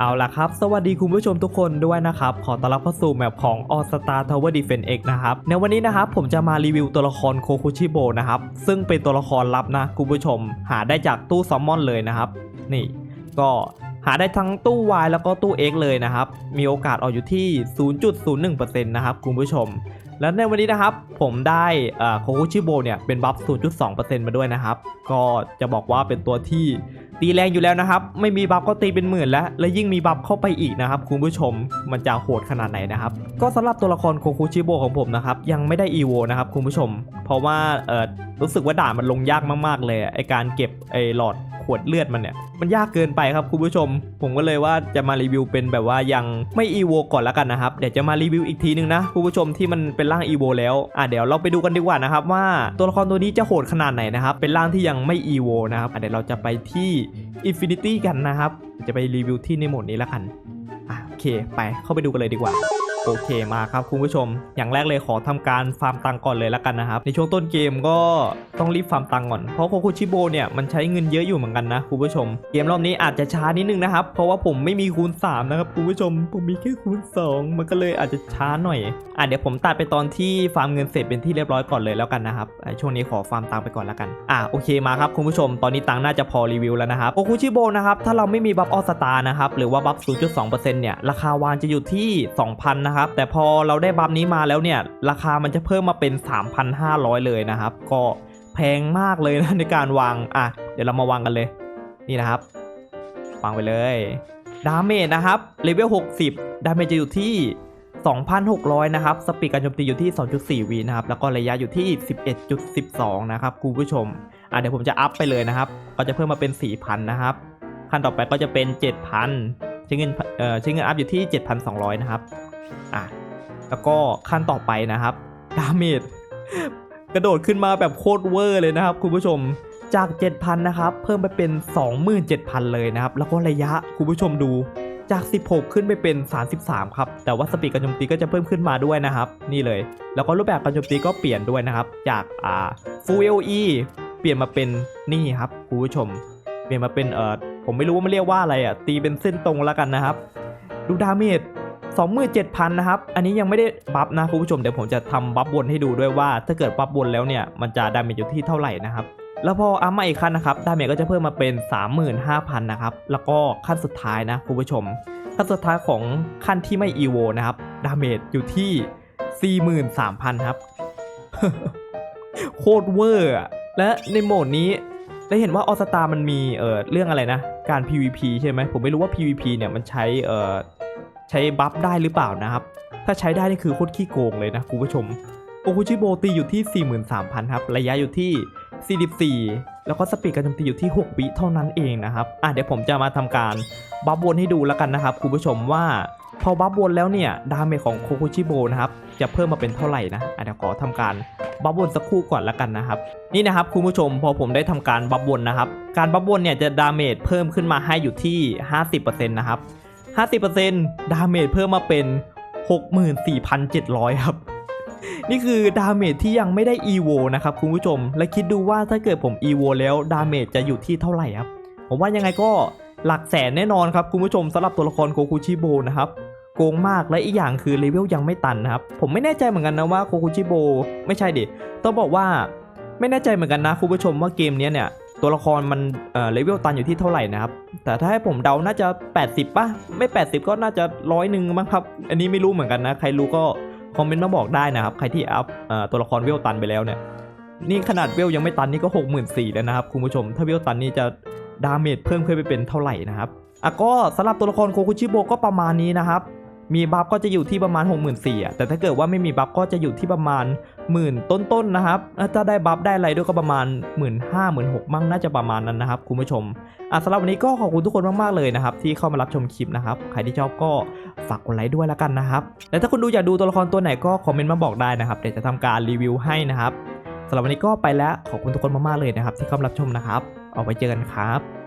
เอาล่ะครับ สวัสดีคุณผู้ชมทุกคนด้วยนะครับ ขอต้อนรับเข้าสู่แมปของ All Star Tower Defense X นะครับ ในวันนี้นะครับผมจะมารีวิวตัวละครโคคุชิโบนะครับ ซึ่งเป็นตัวละครลับนะคุณผู้ชม หาได้จากตู้ซัมมอนเลยนะครับ นี่ ก็หาได้ทั้งตู้ Y แล้วก็ตู้ X เลยนะครับ มีโอกาสออกอยู่ที่ 0.01%นะครับคุณผู้ชม และในวันนี้นะครับผมได้โคคุชิโบเนี่ยเป็นบัฟ 0.2%มาด้วยนะครับ ก็จะบอกว่าเป็นตัวที่ ตีแรงอยู่แล้วนะครับ ไม่มีบัฟก็ตีเป็นหมื่นแล้ว และยิ่งมีบัฟเข้าไปอีกนะครับคุณผู้ชมมันจะโหดขนาดไหนนะครับ ก็สำหรับตัวละครโคคุชิโบของผมนะครับ ยังไม่ได้อีโวนะครับคุณผู้ชม เพราะว่าเออรู้สึกว่าด่านมันลงยากมากๆเลยไอการเก็บไอหลอด ขวดเลือดมันเนี่ยมันยากเกินไปครับคุณผู้ชม ผมก็เลยว่าจะมารีวิวเป็นแบบว่ายังไม่อีโวก่อนแล้วกันนะครับเดี๋ยวจะมารีวิวอีกทีนึงนะคุณผู้ชมที่มันเป็นร่างอีโวแล้วอะเดี๋ยวเราไปดูกันดีกว่านะครับว่าตัวละครตัวนี้จะโหดขนาดไหนนะครับเป็นร่างที่ยังไม่อีโวนะครับเดี๋ยวเราจะไปที่ Infinity กันนะครับจะไปรีวิวที่ในโหมดนี้แล้วกันอะโอเค ไปเข้าไปดูกันเลยดีกว่า โอเคมาครับคุณผู้ชม อย่างแรกเลยขอทำการฟาร์มตังก่อนเลยแล้วกันนะครับในช่วงต้นเกมก็ต้องรีบฟาร์มตังก่อนเพราะโคคุชิโบเนี่ยมันใช้เงินเยอะอยู่เหมือนกันนะคุณผู้ชม เกมรอบนี้อาจจะช้านิดนึงนะครับเพราะว่าผมไม่มีคูณ 3 นะครับคุณผู้ชม ผมมีแค่คูณ 2 มันก็เลยอาจจะช้าหน่อยอะเดี๋ยวผมตัดไปตอนที่ฟาร์มเงินเสร็จเป็นที่เรียบร้อยก่อนเลยแล้วกันนะครับช่วงนี้ขอฟาร์มตังไปก่อนแล้วกันอะโอเคมาครับคุณผู้ชม ตอนนี้ตังน่าจะพอรีวิวแล้วนะครับโคคุชิโบนะครับถ้าเราไม่มีบัฟออสตานะครับหรือว่าบัฟ0.2%เนี่ยราคาวานจะอยู่ที่ 2,000นะครับ แต่พอเราได้บัฟนี้มาแล้วเนี่ย ราคามันจะเพิ่มมาเป็น 3,500 เลยนะครับ ก็แพงมากเลยนะในการวาง อะ เดี๋ยวเรามาวางกันเลย นี่นะครับ วางไปเลย ดาเมจนะครับ เลเวล 60 ดาเมจจะอยู่ที่ 2,600 นะครับ สปีดการโจมตีอยู่ที่ 2.4วีนะครับ แล้วก็ระยะอยู่ที่ 11.12 นะครับคุณผู้ชม อะเดี๋ยวผมจะอัพไปเลยนะครับ ก็จะเพิ่มมาเป็น 4,000 นะครับ ขั้นต่อไปก็จะเป็น 7,000ใช้เงิน เอ่อ ใช้เงินอัพอยู่ที่ 7,200 นะครับ อะแล้วก็ขั้นต่อไปนะครับดาเมจกระโดดขึ้นมาแบบโคตรเวอร์เลยนะครับ คุณผู้ชมจาก 7,000 นะครับ เพิ่มไปเป็น 27,000 เลยนะครับ แล้วก็ระยะคุณผู้ชมดูจาก 16 ขึ้นไปเป็น 33 ครับ แต่ว่าสปีดการโจมตีก็จะเพิ่มขึ้นมาด้วยนะครับ นี่เลย แล้วก็รูปแบบการโจมตีก็เปลี่ยนด้วยนะครับ จากอ่า Full LE เปลี่ยนมาเป็นนี่ครับคุณผู้ชม เปลี่ยนมาเป็นเออผมไม่รู้ว่ามันเรียกว่าอะไรอะตีเป็นเส้นตรงแล้วกันนะครับ ดูดาเมจ 27,000 นะครับ อันนี้ยังไม่ได้บัฟนะคุณผู้ชม เดี๋ยวผมจะทำบัฟบนให้ดูด้วยว่า ถ้าเกิดบัฟบนแล้วเนี่ย มันจะดาเมจอยู่ที่เท่าไหร่นะครับแล้วพออัพมาอีกขั้นนะครับ ดาเมจก็จะเพิ่มมาเป็น 35,000 นะครับ แล้วก็ขั้นสุดท้ายนะคุณผู้ชม ขั้นสุดท้ายของขั้นที่ไม่อีโวนะครับ ดาเมจอยู่ที่ 43,000 ครับ โคตรเวอร์ และในโหมดนี้ได้เห็นว่าออสตามันมีเอ่อเรื่องอะไรนะ การ PVP ใช่ไหม ผมไม่รู้ว่า PVP เนี่ยมันใช้เอ่อ ใช้บัฟได้หรือเปล่านะครับ ถ้าใช้ได้นี่คือโคตรขี้โกงเลยนะคุณผู้ชม โอคุชิโบตีอยู่ที่ 43,000 ครับ ระยะอยู่ที่ 44 แล้วก็สปีดการโจมตีอยู่ที่ 6 วิเท่านั้นเองนะครับ อะเดี๋ยวผมจะมาทำการบัฟวนให้ดูแล้วกันนะครับคุณผู้ชมว่าพอบัฟวนแล้วเนี่ยดาเมจของโคคุชิโบนะครับจะเพิ่มมาเป็นเท่าไหร่นะอะเดี๋ยวขอทำการบัฟวนสักครู่ก่อนแล้วกันนะครับ นี่นะครับคุณผู้ชมพอผมได้ทำการบัฟวนนะครับ การบัฟวนเนี่ยจะดาเมจเพิ่มขึ้นมาให้อยู่ที่ 50%นะครับ 50%ดาเมจเพิ่มมาเป็น 64,700 ครับ นี่คือดาเมจที่ยังไม่ได้ EVO นะครับคุณผู้ชม และคิดดูว่าถ้าเกิดผม EVO แล้วดาเมจจะอยู่ที่เท่าไหร่ครับ ผมว่ายังไงก็หลักแสนแน่นอนครับคุณผู้ชมสำหรับตัวละครโคคุชิโบนะครับโกงมากและอีกอย่างคือเลเวลยังไม่ตันนะครับ ผมไม่แน่ใจเหมือนกันนะว่าโคคุชิโบไม่ใช่ดิต้องบอกว่าไม่แน่ใจเหมือนกันนะคุณผู้ชมว่าเกมนี้เนี่ย ตัวละครมันเอ่อเลเวลตันอยู่ที่เท่าไหร่นะครับ แต่ถ้าให้ผมเดาน่าจะ 80ป่ะ ไม่ 80 ก็น่าจะร้อยหนึ่งมั้งครับ อันนี้ไม่รู้เหมือนกันนะ ใครรู้ก็คอมเมนต์มาบอกได้นะครับ ใครที่อัพเอ่อตัวละครเวลตันไปแล้วเนี่ย นี่ขนาดเวลยังไม่ตันนี่ก็ 64,000แล้วนะครับคุณผู้ชม ถ้าเวลตันนี่จะดาเมจเพิ่มขึ้นไปเป็นเท่าไหร่นะครับอะก็สำหรับตัวละครโคคุชิโบก็ประมาณนี้นะครับ มีบัฟก็จะอยู่ที่ประมาณ 64,000อะแต่ถ้าเกิดว่าไม่มีบัฟก็จะอยู่ที่ประมาณหมื่นต้นๆนะครับถ้าได้บัฟได้อะไรด้วยก็ประมาณ 1 5 0 0 0 0 1 6มั่งน่าจะประมาณนั้นนะครับคุณผู้ชมอะสำหรับวันนี้ก็ขอบคุณทุกคนมากๆเลยนะครับที่เข้ามารับชมคลิปนะครับใครที่ชอบก็ฝากกดไลค์ด้วยแล้วกันนะครับและถ้าคุณดูอยากดูตัวละครตัวไหนก็คอมเมนต์มาบอกได้นะครับเดี๋ยวจะทำการรีวิวให้นะครับสำหรับวันนี้ก็ไปแล้วขอบคุณทุกคนมากๆเลยนะครับที่เข้ามารับชมนะครับเอาไว้เจอกันครับ